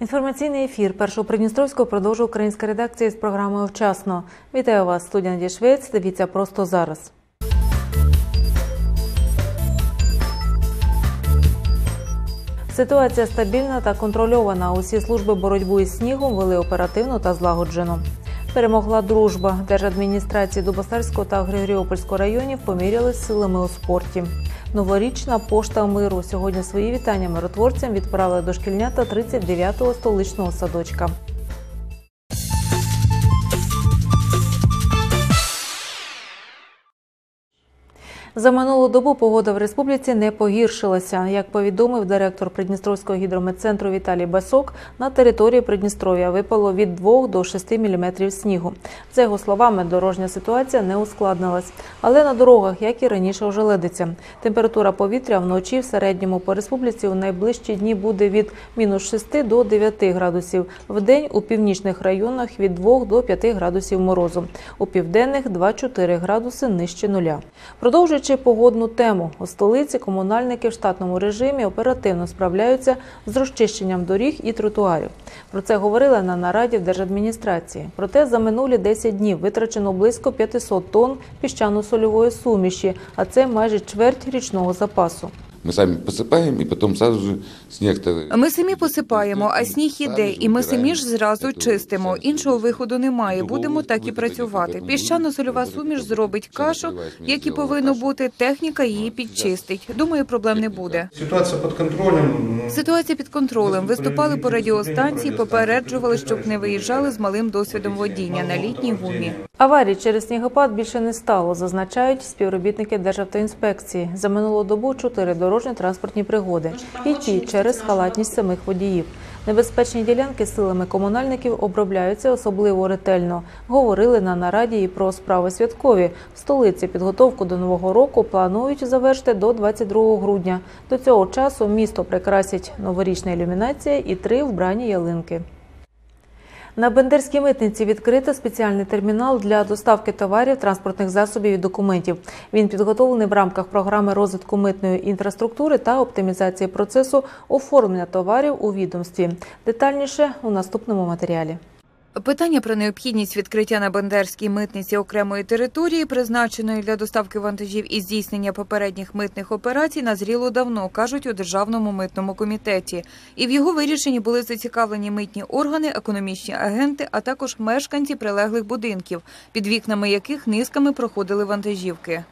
Інформаційний ефір першого Придністровського продовжує українська редакція з програмою Вчасно. Вітаю вас, студія Надія Швець. Дивіться просто зараз. Ситуація стабільна та контрольована. Усі служби боротьби із снігом вели оперативно та злагоджено. Перемогла дружба. Держадміністрації Дубосарського та Григоріопольського районів поміряли силами у спорті. Новорічна пошта миру сьогодні свої вітання миротворцям відправили дошкільнята 39-го столичного садочка. За минулу добу погода в республіці не погіршилася. Як повідомив директор Придністровського гідрометцентру Віталій Басок, на території Придністров'я випало від 2 до 6 мм снігу. За його словами, дорожня ситуація не ускладнилась. Але на дорогах, як і раніше, ожеледиться. Температура повітря вночі в середньому по республіці у найближчі дні буде від мінус 6 до 9 градусів. В день у північних районах від 2 до 5 градусів морозу. У південних 2-4 градуси нижче нуля. Продовжуючи погодну тему, у столиці комунальники в штатному режимі оперативно справляються з розчищенням доріг і тротуарів. Про це говорили на нараді в держадміністрації. Проте за минулі 10 днів витрачено близько 500 тонн піщано-сольової суміші, а це майже чверть річного запасу. Мы сами посыпаем, и потом сразу же снег Ми самі посипаємо, а сніг іде, і ми самі ж зразу чистимо. Іншого виходу немає. Будемо так і працювати. Піщано-сольова суміш зробить кашу, як і повинно бути. Техніка її підчистить. Думаю, проблем не буде. Ситуація під контролем. Ситуація під контролем. Виступали по радіостанції, попереджували, щоб не виїжджали з малим досвідом водіння на літній гумі. Аварій через снігопад більше не стало, зазначають співробітники Державтоінспекції. За минулу добу чотири дорожньо-транспортні пригоди. І ті через халатність самих водіїв. Небезпечні ділянки силами комунальників обробляються особливо ретельно. Говорили на нараді і про справи святкові. В столиці підготовку до нового року планують завершити до 22 грудня. До цього часу місто прикрасять новорічна ілюмінація і три вбрані ялинки. На Бендерській митниці відкрито спеціальний термінал для доставки товарів, транспортних засобів і документів. Він підготовлений в рамках програми розвитку митної інфраструктури та оптимізації процесу оформлення товарів у відомстві. Детальніше у наступному матеріалі. Питання про необхідність відкриття на Бендерській митниці окремої території, призначеної для доставки вантажів і здійснення попередніх митних операцій, назріло давно, кажуть у Державному митному комітеті. І в його вирішенні були зацікавлені митні органи, економічні агенти, а також мешканці прилеглих будинків, під вікнами яких низками проходили вантажівки.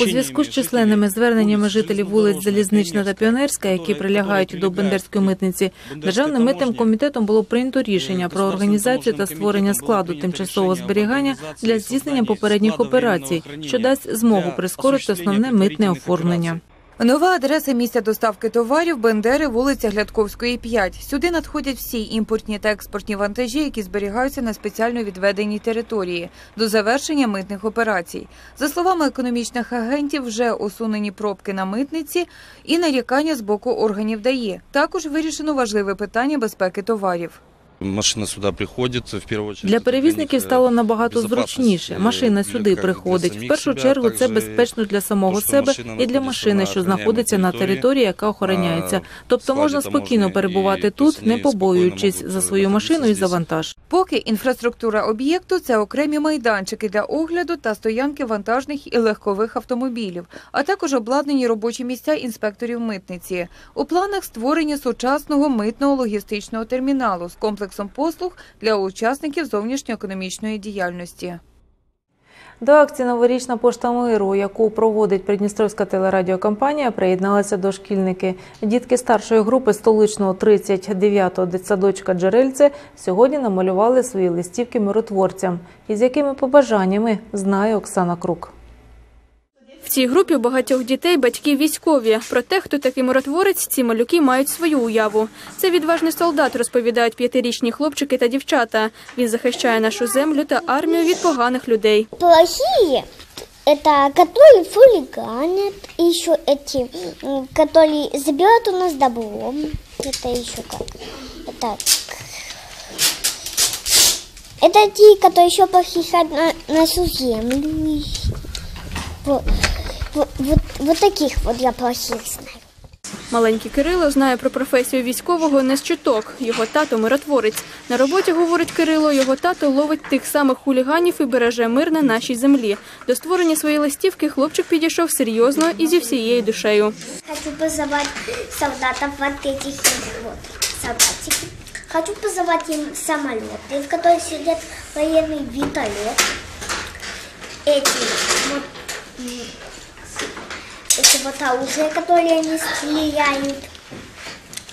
У зв'язку з численними зверненнями жителів вулиць Залізнична та Піонерська, які прилягають до Бендерської митниці, державним митним комітетом було прийнято рішення про організацію та створення складу тимчасового зберігання для здійснення попередніх операцій, що дасть змогу прискорити основне митне оформлення. Нова адреса місця доставки товарів Бендери, вулиця Глядковської, 5. Сюди надходять всі імпортні та експортні вантажі, які зберігаються на спеціально відведеній території до завершення митних операцій. За словами економічних агентів, вже усунені пробки на митниці і нарікання з боку органів ДАІ. Також вирішено важливе питання безпеки товарів. Машина сюди приходить, в першу чергу. Для перевізників стало набагато зручніше. Машина сюди приходить. В першу чергу це безпечно для самого себе і для машини, що знаходиться на території, яка охороняється. Тобто можна спокійно перебувати тут, не побоюючись за свою машину і за вантаж. Поки інфраструктура об'єкту це окремі майданчики для огляду та стоянки вантажних і легкових автомобілів, а також обладнані робочі місця інспекторів митниці. У планах створення сучасного митного логістичного терміналу з комплексом послуг для учасників зовнішньоекономічної діяльності. До акції Новорічна пошта миру, яку проводить Придністровська телерадіокомпанія, приєдналися дошкільники. Дітки старшої групи столичного 39-го дитсадочка Джерельце сьогодні намалювали свої листівки миротворцям. Із якими побажаннями знає Оксана Крук В цій групі у багатьох дітей батьки військові. Про те, хто такий миротворець, ці малюки мають свою уяву. Це відважний солдат, розповідають п'ятирічні хлопчики та дівчата. Він захищає нашу землю та армію від поганих людей. Плохие это которые хулиганят, и еще эти, м, которые забирают у нас добро. Это еще как? Это, это те, которые еще похищают на, нашу землю. Вот, вот, вот, вот таких вот я плохих знаю. Маленький Кирило знає про професію військового не з чуток. Його тато миротворець. На роботі, говорить Кирило, його тато ловить тих самих хуліганів і береже мир на нашій землі. До створення своєї листівки хлопчик підійшов серйозно і зі всією душею. Хочу позывать солдатов вот этих вот солдатики. Хочу позывать им самолеты, в которых сидят военный вертолет. Эти вот, м, эти вот оружия, которые они стреляют.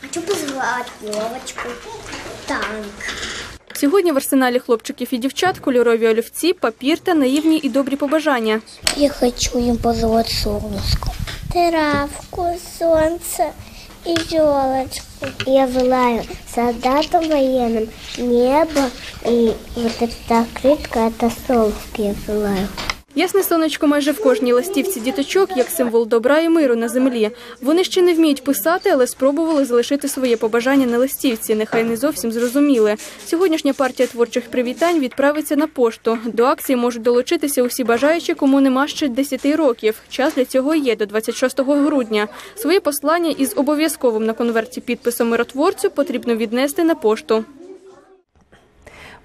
Хочу позвать Вовочку, танк. Сьогодні в арсеналі хлопчиків і дівчат кольорові олівці, папір та наївні і добрі побажання. Я хочу им позвать солнышко. Травку, солнце и елочку. Я желаю солдатам военным небо и вот эта открытка, это солнышко я желаю. Ясне сонечко майже в кожній листівці діточок як символ добра і миру на землі. Вони ще не вміють писати, але спробували залишити своє побажання на листівці. Нехай не зовсім зрозуміли. Сьогоднішня партія творчих привітань відправиться на пошту. До акції можуть долучитися усі бажаючі, кому нема ще 10 років. Час для цього є до 26 грудня. Своє послання із обов'язковим на конверті підписом миротворцю потрібно віднести на пошту.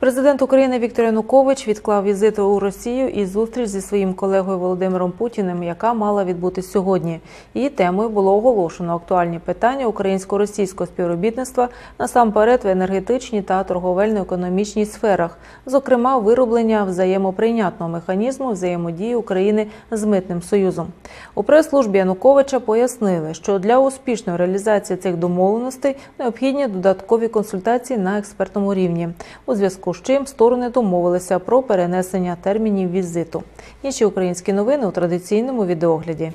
Президент України Віктор Янукович відклав візит у Росію і зустріч зі своїм колегою Володимиром Путіним, яка мала відбутись сьогодні. Її темою було оголошено актуальні питання українсько-російського співробітництва насамперед в енергетичній та торговельно-економічній сферах, зокрема вироблення взаємоприйнятного механізму взаємодії України з митним союзом. У прес-службі Януковича пояснили, що для успішної реалізації цих домовленостей необхідні додаткові консультації на експертному рівні. У зв'язку з чим сторони домовилися про перенесення термінів візиту. Інші українські новини у традиційному відеогляді.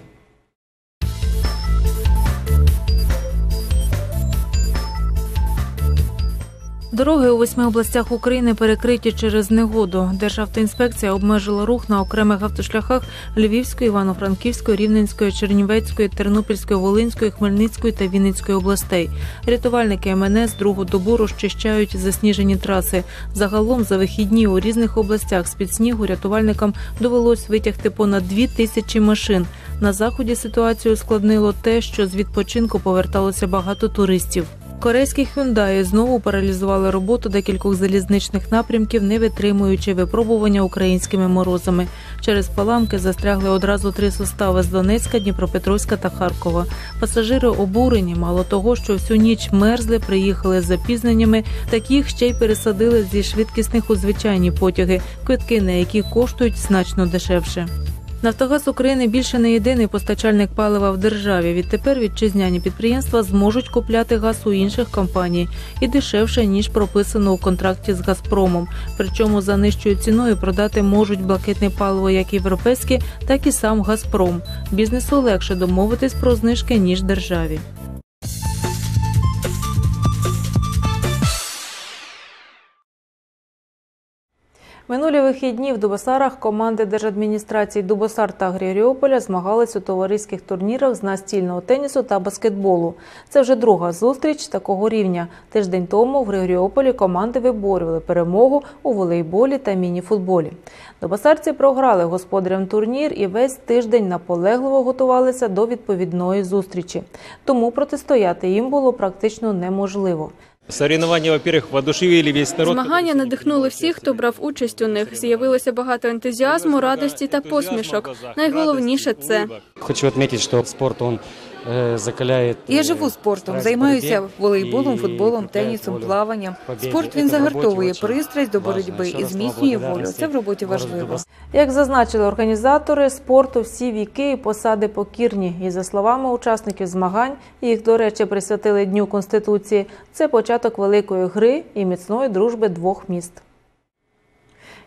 Дороги у восьми областях України перекриті через негоду. Державтоінспекція обмежила рух на окремих автошляхах Львівської, Івано-Франківської, Рівненської, Чернівецької, Тернопільської, Волинської, Хмельницької та Вінницької областей. Рятувальники МНС другу добу розчищають засніжені траси. Загалом за вихідні у різних областях з під снігу рятувальникам довелось витягти понад дві тисячі машин. На заході ситуацію складнило те, що з відпочинку поверталося багато туристів. Корейські Hyundai знову паралізували роботу декількох залізничних напрямків, не витримуючи випробування українськими морозами. Через паламки застрягли одразу три состави з Донецька, Дніпропетровська та Харкова. Пасажири обурені, мало того, що всю ніч мерзли, приїхали з запізненнями, так їх ще й пересадили зі швидкісних у звичайні потяги, квитки на які коштують значно дешевше. Нафтогаз України більше не єдиний постачальник палива в державі. Відтепер вітчизняні підприємства зможуть купляти газ у інших компаній і дешевше ніж прописано у контракті з Газпромом. Причому за нижчою ціною продати можуть блакитне паливо як європейське, так і сам Газпром. Бізнесу легше домовитись про знижки ніж державі. Минулі вихідні в Дубосарах команди держадміністрації Дубосар та Григоріополя змагались у товариських турнірах з настільного тенісу та баскетболу. Це вже друга зустріч такого рівня. Тиждень тому в Григоріополі команди виборювали перемогу у волейболі та мініфутболі. Дубосарці програли господарям турнір і весь тиждень наполегливо готувалися до відповідної зустрічі. Тому протистояти їм було практично неможливо. Соревнования, во-первых, воодушевили весь народ. Змагання надихнули всіх, хто брав участь у них. З'явилося багато ентузіазму, радості та посмішок. Найголовніше це. Хочу відмітити, що спорт, он э, закаляет... Я живу спортом, займаюся волейболом, футболом, тенісом, плаванням. Спорт він загартовує пристрасть до боротьби і зміцнює волю. Це в роботі важливо. Як зазначили організатори спорту, всі віки і посади покірні. І за словами учасників змагань, їх, до речі, присвятили Дню Конституції. Це початок великої гри і міцної дружби двох міст.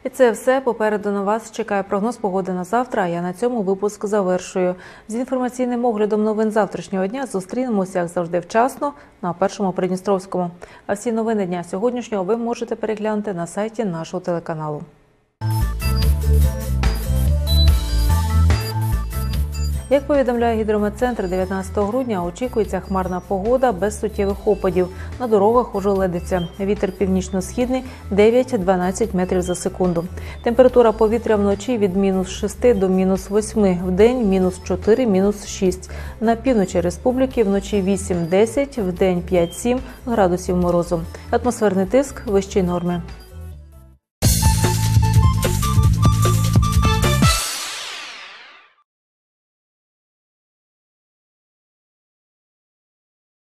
І це все. Попереду на вас чекає прогноз погоди на завтра. а Я на цьому випуск завершую. З інформаційним оглядом новин завтрашнього дня зустрінемося, як завжди, вчасно на першому Придністровському. А всі новини дня сьогоднішнього ви можете переглянути на сайті нашого телеканалу. Як повідомляє гідрометцентр, 19 грудня очікується хмарна погода без суттєвих опадів. На дорогах ожеледиться. Вітер північно-східний 9-12 метрів за секунду. Температура повітря вночі від мінус 6 до мінус 8, в день мінус 4, мінус 6. На півночі республіки вночі 8-10, в день 5-7 градусів морозу. Атмосферний тиск вищий норми.